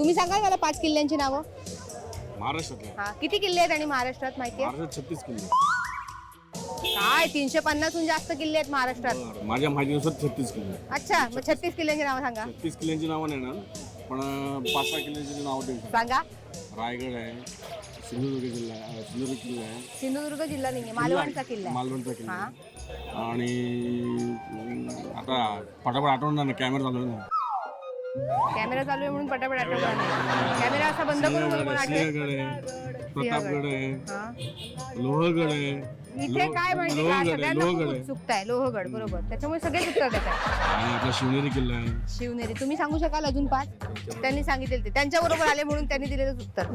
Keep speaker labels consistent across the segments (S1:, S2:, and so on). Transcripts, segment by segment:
S1: तुम्ही सांगाल मला पाच किल्ल्यांची नावं?
S2: महाराष्ट्रातल्या
S1: हा किती किल्ले आहेत आणि महाराष्ट्रात माहिती आहे?
S2: महाराष्ट्रात छत्तीस किल्ले.
S1: काय तीनशे पन्नासहून जास्त किल्ले आहेत महाराष्ट्रात.
S2: बरं. माझ्या माहितीनुसार छत्तीस किल्ले
S1: अच्छा मग छत्तीस किल्ल्यांची नावं सांगा.
S2: छत्तीस किल्ल्यांची नावं नाही ना पण पाच सहा किल्ल्यांची नावं देऊ शकतो.
S1: सांगा.
S2: रायगड आहे सिंधुदुर्ग जिल्हा आहे सिंधुदुर्ग किल्ला आहे.
S1: सिंधुदुर्ग जिल्हा नाहीये मालवणचा किल्ला आहे.
S2: मालवणचा किल्ला. आहे. आणि अं, आता पटापट आठवणार ना कॅमेरा चालू आहे ना.
S1: कॅमेरा चालू आहे म्हणून पटापट आठवलं कॅमेरा असा बंद करून
S2: आहे प्रतापगड आहे
S1: हा.
S2: लोहगड आहे
S1: इथे काय माहिती का?
S2: लोहगड आहे
S1: सगळ्यांना खूप
S2: लोहगड आहे.
S1: उत्सुकता आहे लोहगड बरोबर. त्याच्यामुळे सगळेच उत्तर देतात
S2: शिवनेरी किल्ला आहे.
S1: शिवनेरी. तुम्ही सांगू शकाल अजून पाच? त्यांनी सांगितले ते. त्यांच्या बरोबर आले म्हणून त्यांनी दिलेलं उत्तर.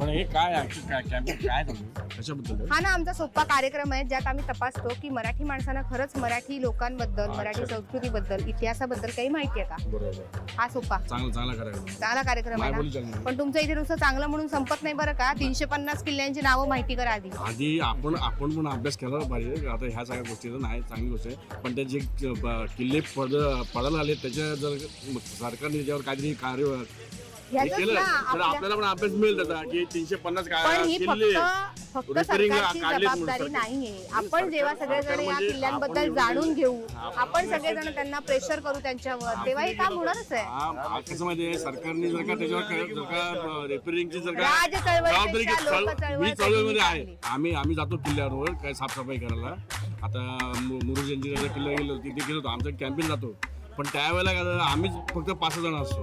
S2: पण हे काय आहे? काय कॅमेरा काय चालू आहे? कशाबद्दल?
S1: हा ना आमचा सोपा कार्यक्रम आहे ज्यात आम्ही तपासतो की मराठी माणसांना खरंच मराठी लोकांबद्दल मराठी संस्कृतीबद्दल इतिहासाबद्दल काही माहिती आहे का?
S2: बरोबर.
S1: हा सोपा.
S2: चांगला चांगला
S1: कार्यक्रम आहे.
S2: मायबोली
S1: ना?
S2: चालणार
S1: पण तुमचं इथे नुसतं चांगलं म्हणून संपत नाही बरं का? तीनशे पन्नास किल्ल्यांची नावं माहिती करा आधी.
S2: आधी आपण आपण पण अभ्यास केला पाहिजे. आता ह्या सगळ्या गोष्टी नाही चांगली गोष्ट आहे. पण ते जे ब- किल्ले पड पडायला आले त्याच्या जर सरकारने त्याच्यावर काहीतरी कार्य हे
S1: ह्याचंच
S2: केलं
S1: ना
S2: तर
S1: आपल्या-
S2: आपल्याला पण अभ्यास मिळेल त्याचा की तीनशे पन्नास
S1: पण
S2: काय
S1: ही
S2: किल्ले.
S1: फक्त फक्त सरकारची
S2: म्हणून
S1: जबाबदारी
S2: सरकार.
S1: नाहीये. आपण जेव्हा सगळेजण या
S2: म्हणजे
S1: किल्ल्यांबद्दल
S2: आपण
S1: जाणून घेऊ
S2: आपण
S1: सगळेजण त्यांना प्रेशर करू त्यांच्यावर. तेव्हा हे काम होणारच आहे.
S2: हा, कसं माहितीये सरकारने जर का त्याच्यावर जर का रिपेअरिंगची जर का
S1: राज चळवळीपेक्षा
S2: जबाबदारी घेत-
S1: लोक
S2: चळ-
S1: चळवळ
S2: मी चळवळीमध्ये
S1: कधी
S2: आहे.
S1: चालली.
S2: आम्ही आम्ही जातो किल्ल्यावर काय साफसफाई करायला. आता मु- मुरुड जंजिराचा किल्ला गेलो तिथे गेलो होतो. आमचं कॅम्पेन जातो. पण त्यावेळेला काय झालं, आम्हीच फक्त पाच जण असतो.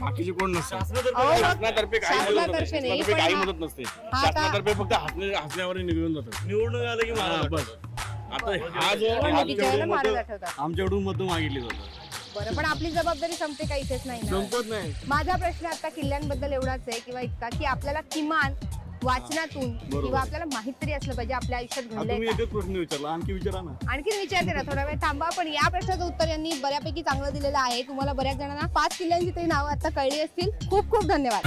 S2: बाकीचे कोण नसतात शासनातर्फे काही मदत
S1: शासनातर्फे
S2: नसते.
S1: नाही,
S2: शासनातर्फे
S1: पण
S2: काही
S1: हा-
S2: मदत नसते. शासनातर्फे फक्त हसणे हसण्यावर निघून जातं.
S3: निवडणूक आलं की
S2: हा,
S3: मला
S2: बस. आता हा जो हा
S1: निवडणुकीच्या वेळेला आठवतात
S3: आमच्याकडून मत मागितली जातात
S1: बरं पण आपली जबाबदारी संपते का इथेच नाही ना?
S2: संपत नाही.
S1: माझा प्रश्न आता किल्ल्यांबद्दल एवढाच आहे किंवा इतका की आपल्याला किमान वाचनातून किंवा आपल्याला माहीत तरी असलं पाहिजे आपल्या आयुष्यात घडलंय
S3: तुम्ही
S1: का.
S3: एकच प्रश्न विचारला आणखी विचारा ना.
S1: आणखीन विचारते ना थोडा वेळ थांबा पण या प्रश्नाचं उत्तर यांनी बऱ्यापैकी चांगलं दिलेलं आहे. तुम्हाला बऱ्याच जणांना पाच किल्ल्यांची तरी नावं आता कळली असतील. खूप खूप धन्यवाद.